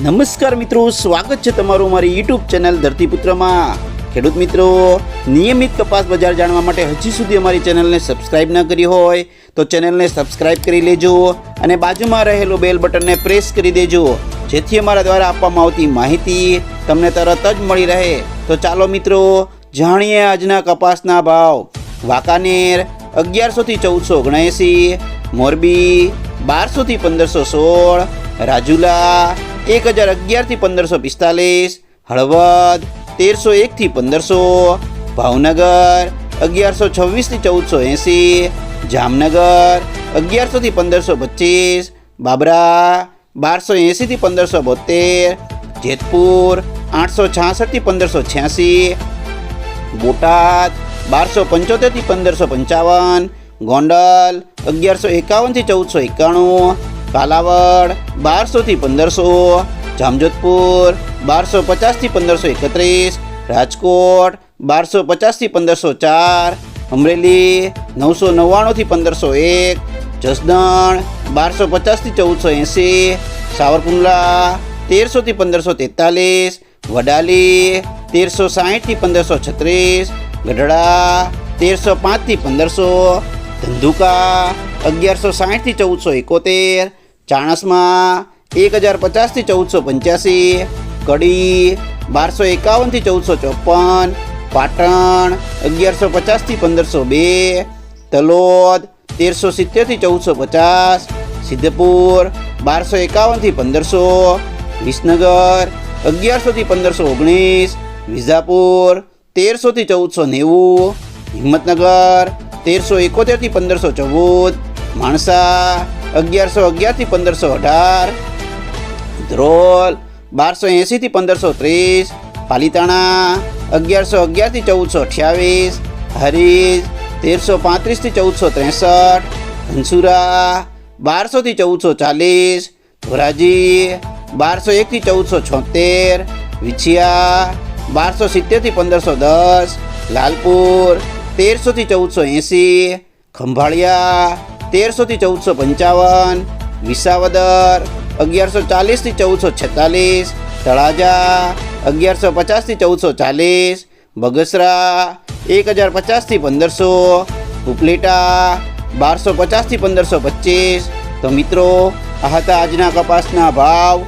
નમસ્કાર મિત્રો, સ્વાગત છે તમારું મારી યુટ્યુબ ચેનલ ધરતીપુત્રમાં. ખેડૂત મિત્રો, નિયમિત કપાસ બજાર જાણવા માટે હજી સુધી અમારી ચેનલને સબસ્ક્રાઇબ ન કરી હોય તો ચેનલને સબસ્ક્રાઇબ કરી લેજો અને બાજુમાં રહેલું બેલ બટનને પ્રેસ કરી દેજો, જેથી અમારા દ્વારા આપવામાં આવતી માહિતી તમને તરત જ મળી રહે. તો ચાલો મિત્રો, જાણીએ આજના કપાસના ભાવ. વાંકાનેર અગિયારસોથી ચૌદસો ઓગણએંસી, મોરબી બારસોથી પંદરસો સોળ, રાજુલા એક હજાર અગિયારથી પંદરસો પિસ્તાલીસ, હળવદ તેરસો એકથી પંદરસો, ભાવનગર અગિયારસો છવ્વીસથી ચૌદસો એંસી, જામનગર અગિયારસોથી પંદરસો પચીસ, બાબરા બારસો એંસીથી પંદરસો બોતેર, જેતપુર આઠસો છાસઠથી પંદરસો છ્યાસી, બોટાદ બારસો પંચોતેરથી પંદરસો પંચાવન, ગોંડલ અગિયારસો એકાવનથી ચૌદસો એકાણું કાલાવડ બારસોથી પંદરસો, જામજોધપુર બારસો પચાસથી પંદરસો એકત્રીસ, રાજકોટ બારસો પચાસથી પંદરસો ચાર, અમરેલી નવસો નવ્વાણુંથી પંદરસો એક, જસદણ બારસો પચાસથી ચૌદસો એંસી, સાવરકુંડલા તેરસોથી પંદરસો તેતાલીસ, વડાલી તેરસો સાહીઠથી પંદરસો છત્રીસ, ગઢડા તેરસો પાંચથી પંદરસો, ધંધુકા અગિયારસો સાહીઠથી ચૌદસો એકોતેર ચાણસમાં એક હજાર પચાસથી ચૌદસો પંચ્યાસી કડી બારસો એકાવનથી ચૌદસો ચોપન પાટણ અગિયારસો પચાસથી પંદરસો બે તલોદ તેરસો સિત્તેરથી ચૌદસો પચાસ સિદ્ધપુર બારસો એકાવનથી પંદરસો, વિસનગર અગિયારસોથી પંદરસો ઓગણીસ વિઝાપુર તેરસોથી ચૌદસો નેવું હિંમતનગર તેરસો એકોતેરથી પંદરસો ચૌદ માણસા અગિયારસો અગિયારથી પંદરસો અઢાર. ધ્રોલ બારસો એંસીથી પંદરસો ત્રીસ. પાલીતાણા અગિયારસો અગિયારથી ચૌદસો અઠ્યાવીસ. હરીજ તેરસો પાંત્રીસથી ચૌદસો ત્રેસઠ. ધનસુરા બારસોથી ચૌદસો ચાલીસ. ધોરાજી બારસો એકથી ચૌદસો છોતેર. વિછિયા બારસો સિત્તેરથી પંદરસો દસ. લાલપુર તેરસોથી ચૌદસો એંસી ખંભાળિયા તેરસોથી ચૌદસો પંચાવન, વિસાવદર, અગિયારસો ચાલીસથી ચૌદસો છેતાલીસ, તળાજા, અગિયારસો પચાસથી ચૌદસો ચાલીસ, બગસરા, એક હજાર પચાસથી પંદરસો, ઉપલેટા, બારસો પચાસથી પંદરસો પચીસ. તો મિત્રો, આ હતા આજના કપાસના ભાવ.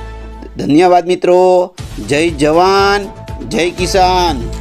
ધન્યવાદ મિત્રો. જય જવાન, જય કિસાન.